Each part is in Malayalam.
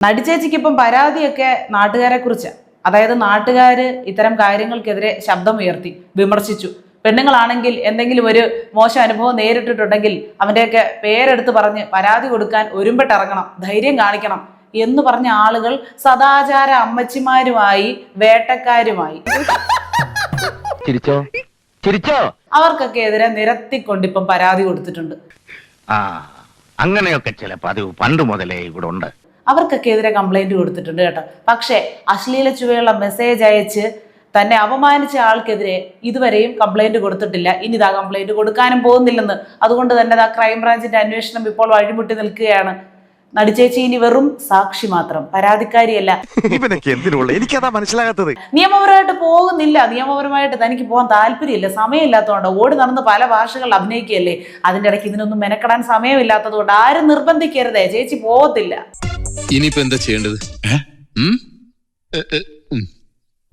നടിച്ചേച്ചിക്ക് ഇപ്പം പരാതിയൊക്കെ നാട്ടുകാരെ കുറിച്ച് അതായത് നാട്ടുകാർ ഇത്തരം കാര്യങ്ങൾക്കെതിരെ ശബ്ദമുയർത്തി വിമർശിച്ചു. പെണ്ണുങ്ങളാണെങ്കിൽ എന്തെങ്കിലും ഒരു മോശം അനുഭവം നേരിട്ടിട്ടുണ്ടെങ്കിൽ അവന്റെയൊക്കെ പേരെടുത്ത് പറഞ്ഞ് പരാതി കൊടുക്കാൻ ഒരുമ്പെട്ടിറങ്ങണം ധൈര്യം കാണിക്കണം എന്ന് പറഞ്ഞ ആളുകൾ സദാചാര അമ്മച്ചിമാരുമായി വേട്ടക്കാരുമായി. ചിരിച്ചോ? ചിരിച്ചോ? അവർക്കൊക്കെ എതിരെ നിരത്തിക്കൊണ്ട് ഇപ്പം പരാതി കൊടുത്തിട്ടുണ്ട്. അങ്ങനെയൊക്കെ ചില പതിവ് പണ്ട് മുതലേ ഇവിടെ ഉണ്ട് അവർക്കൊക്കെ എതിരെ കംപ്ലൈന്റ് കൊടുത്തിട്ടുണ്ട് കേട്ടോ. പക്ഷേ അശ്ലീല ചുവയുള്ള മെസ്സേജ് അയച്ച് തന്നെ അപമാനിച്ച ആൾക്കെതിരെ ഇതുവരെയും കംപ്ലൈന്റ് കൊടുത്തിട്ടില്ല. ഇനി ഇതാ കംപ്ലൈന്റ് കൊടുക്കാനും പോകുന്നില്ലെന്ന്. അതുകൊണ്ട് തന്നെ ദാ ക്രൈംബ്രാഞ്ചിന്റെ അന്വേഷണം ഇപ്പോൾ വഴിമുട്ടി നിൽക്കുകയാണ്. നടിച്ചേച്ചി ഇനി വെറും സാക്ഷി മാത്രം പരാതിക്കാരിയല്ല. എനിക്കതാ മനസ്സിലാകാത്തത്. നിയമപരമായിട്ട് പോകുന്നില്ല. നിയമപരമായിട്ട് തനിക്ക് പോകാൻ താല്പര്യമില്ല. സമയമില്ലാത്തതുകൊണ്ട് ഓടി നടന്ന് പല ഭാഷകൾ അഭിനയിക്കുകയല്ലേ? അതിന്റെ ഇടയ്ക്ക് ഇതിനൊന്നും മെനക്കെടാൻ സമയമില്ലാത്തതുകൊണ്ട് ആരും നിർബന്ധിക്കരുതേ. ചേച്ചി പോകത്തില്ല ഇനിയിപ്പോ എന്താ ചെയ്യേണ്ടത്.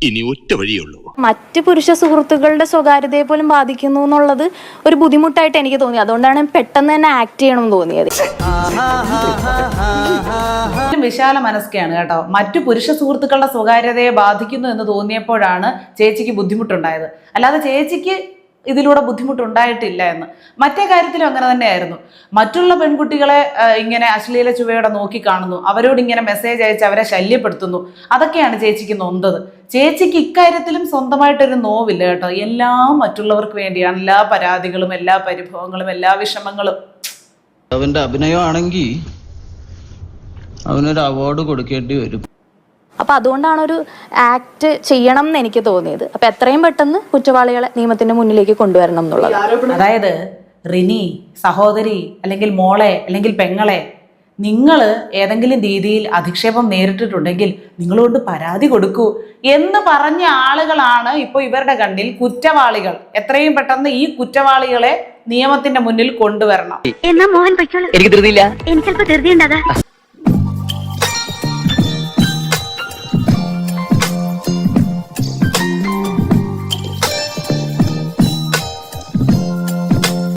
ഇനി ഒറ്റ വഴിയേ ഉള്ളൂ. മറ്റ് പുരുഷ സുഹൃത്തുക്കളുടെ സ്വകാര്യതയെ പോലും ബാധിക്കുന്നു എന്നുള്ളത് ഒരു ബുദ്ധിമുട്ടായിട്ട് എനിക്ക് തോന്നി. അതുകൊണ്ടാണ് പെട്ടെന്ന് തന്നെ ആക്ട് ചെയ്യണമെന്ന് തോന്നിയത്. വിശാല മനസ്കയാണ് കേട്ടോ. മറ്റു പുരുഷ സുഹൃത്തുക്കളുടെ സ്വകാര്യതയെ ബാധിക്കുന്നു എന്ന് തോന്നിയപ്പോഴാണ് ചേച്ചിക്ക് ബുദ്ധിമുട്ടുണ്ടായത്. അല്ലാതെ ചേച്ചിക്ക് ഇതിലൂടെ ബുദ്ധിമുട്ടുണ്ടായിട്ടില്ല എന്ന്. മറ്റേ കാര്യത്തിലും അങ്ങനെ തന്നെയായിരുന്നു. മറ്റുള്ള പെൺകുട്ടികളെ ഇങ്ങനെ അശ്ലീല ചുവയോടെ നോക്കിക്കാണുന്നു അവരോട് ഇങ്ങനെ മെസ്സേജ് അയച്ച് അവരെ ശല്യപ്പെടുത്തുന്നു. അതൊക്കെയാണ് ചേച്ചിക്ക് നൊന്തത്. ചേച്ചിക്ക് ഇക്കാര്യത്തിലും സ്വന്തമായിട്ടൊരു നോവില്ല കേട്ടോ. എല്ലാം മറ്റുള്ളവർക്ക് വേണ്ടിയാണ്. എല്ലാ പരാതികളും എല്ലാ പരിഭവങ്ങളും എല്ലാ വിഷമങ്ങളും. അവന്റെ അഭിനയമാണെങ്കിൽ അവനൊരു അവാർഡ് കൊടുക്കേണ്ടി വരും. അപ്പൊ അതുകൊണ്ടാണ് ഒരു ആക്ട് ചെയ്യണം എന്ന് എനിക്ക് തോന്നിയത്. അപ്പൊ എത്രയും പെട്ടെന്ന് കുറ്റവാളികളെ നിയമത്തിന്റെ മുന്നിലേക്ക് കൊണ്ടുവരണം എന്നുള്ളത്. അതായത് റിനി സഹോദരി അല്ലെങ്കിൽ മോളെ അല്ലെങ്കിൽ പെങ്ങളെ നിങ്ങൾ ഏതെങ്കിലും രീതിയിൽ അധിക്ഷേപം നേരിട്ടിട്ടുണ്ടെങ്കിൽ നിങ്ങളോട് പരാതി കൊടുക്കൂ എന്ന് പറഞ്ഞ ആളുകളാണ് ഇപ്പോൾ ഇവരുടെ കണ്ണിൽ കുറ്റവാളികൾ. എത്രയും പെട്ടെന്ന് ഈ കുറ്റവാളികളെ നിയമത്തിന്റെ മുന്നിൽ കൊണ്ടുവരണം. എന്നാ മോഹൻ എനിക്ക് എനിക്ക്